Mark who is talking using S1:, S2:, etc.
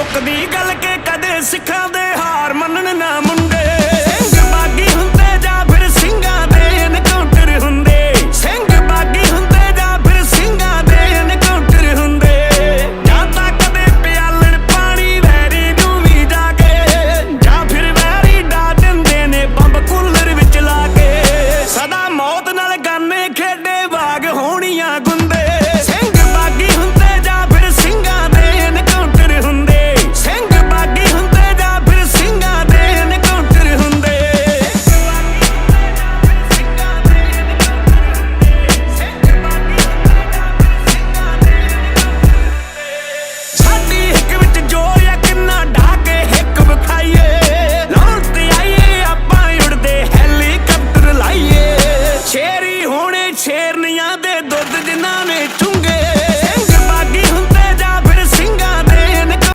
S1: ਮੁੱਕਦੀ ਗੱਲ ਕੇ ਕਦੇ ਸਿੱਖਾਂ दर्द दिना